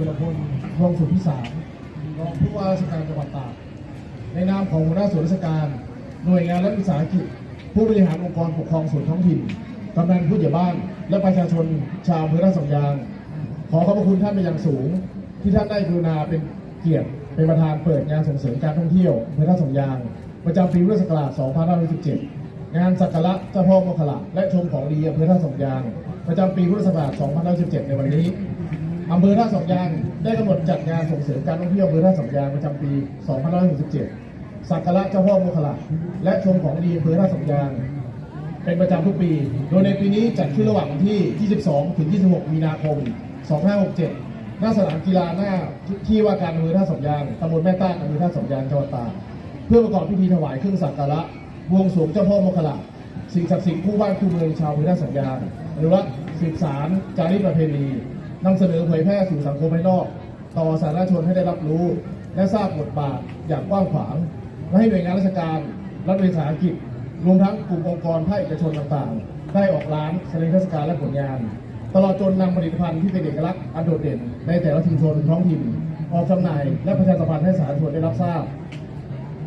สุรพลทองสุพิสารรองผู้ว่าราชการจังหวัดตากในนามของหัวหน้าส่วนราชการ หน่วยงานและวิสาหกิจ ผู้บริหารองค์กรปกครองส่วนท้องถิ่นกำนันผู้ใหญ่บ้าน และประชาชนชาวอำเภอท่าสองยาง ขอขอบพระคุณท่านเป็นอย่างสูง ที่ท่านได้กรุณาเป็นเกียรติเป็นประธานเปิดงานส่งเสริมการท่องเที่ยวอำเภอท่าสองยาง ประจำปีพุทธศักราช 2517 งานสักการะเจ้าพ่อโมคละและชมของดีอำเภอท่าสองยาง ประจำปีพุทธศักราช 2517 ในวันนี้ อำเภอท่าสองยางได้กำหนดจัดงานส่งเสริมการท่องเที่ยวอำเภอท่าสองยางประจำปี 2567 สักการะเจ้าพ่อโมคละและชมของดีอำเภอท่าสองยาง เป็นประจำทุกปี โดยในปีนี้จัดขึ้นระหว่างวันที่ 22 ถึง 26 มีนาคม 2567หน้าสนามกีฬาหน้าที่ว่าการอำเภอท่าสองยางตำบลแม่ต้านอำเภอท่าสองยางจังหวัดตากเพื่อประกอบพิธีถวายเครื่องสักการะบวงสรวงเจ้าพ่อโมคลละสิ่งศักดิ์สิทธิ์คู่บ้านคู่เมืองชาวอำเภอท่าสองยางหรือว่าสืบสารจารีตประเพณี นำเสนอเผยแพร่สู่สังคมภายนอก ต่อสาธารณชนให้ได้รับรู้ และทราบบทบาทอย่างกว้างขวางและให้หน่วยงานราชการรัฐวิสาหกิจรวมทั้งกลุ่มองค์กรภาคเอกชนต่างๆ ได้ออกร้านแสดงเทศกาลและผลงาน ตลอดจนนำผลิตภัณฑ์ที่เป็นเอกลักษณ์อันโดดเด่น ในแต่ละชุมชนท้องถิ่นออกจำหน่ายและประชาสัมพันธ์ให้สาธารณชนได้รับทราบ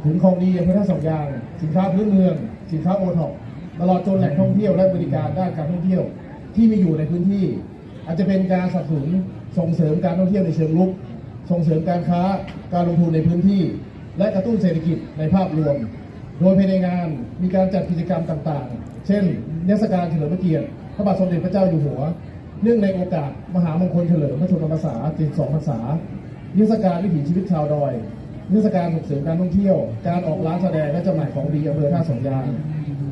ถึงของดีอำเภอท่าสองยาง สินค้าพื้นเมือง สินค้าโอท็อปตลอดจนแหล่งท่องเที่ยวและบริการด้านการท่องเที่ยว ที่มีอยู่ในพื้นที่ อาจจะเป็นการสนับสนุนส่งเสริมการท่องเที่ยวในเชิงลุก ส่งเสริมการค้าการลงทุนในพื้นที่ และกระตุ้นเศรษฐกิจในภาพรวม โดยภายในงานมีการจัดกิจกรรมต่างๆ เช่นเทศกาลเฉลิมพระเกียรติพระบาทสมเด็จพระเจ้าอยู่หัว เนื่องในโอกาสมหามงคลเฉลิมพระชนมพรรษา 72 พรรษาเทศกาลวิถีชีวิตชาวดอยเทศกาลส่งเสริมการท่องเที่ยว การออกร้านแสดงและจำหน่ายของดีอำเภอท่าสองยาง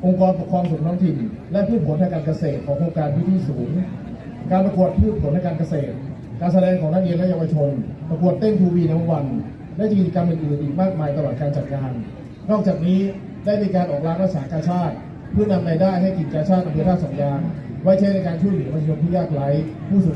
องค์กรปกครองส่วนท้องถิ่น และพืชผลทางการเกษตรของโครงการพื้นที่สูง การประกวดพืชผลในการเกษตร การแสดงของนักเรียนและเยาวชน ประกวดเต้นทูบีในวัน และกิจกรรมอื่นๆอีกมากมายตลอดการจัดงาน นอกจากนี้ได้มีการออกร้านรักษากาชาติ เพื่อนำรายได้ให้กิจการชาติอำเภอท่าสองยาง ไว้ใช้ในการช่วยเหลือประชาชนที่ยากไร้ผู้สูง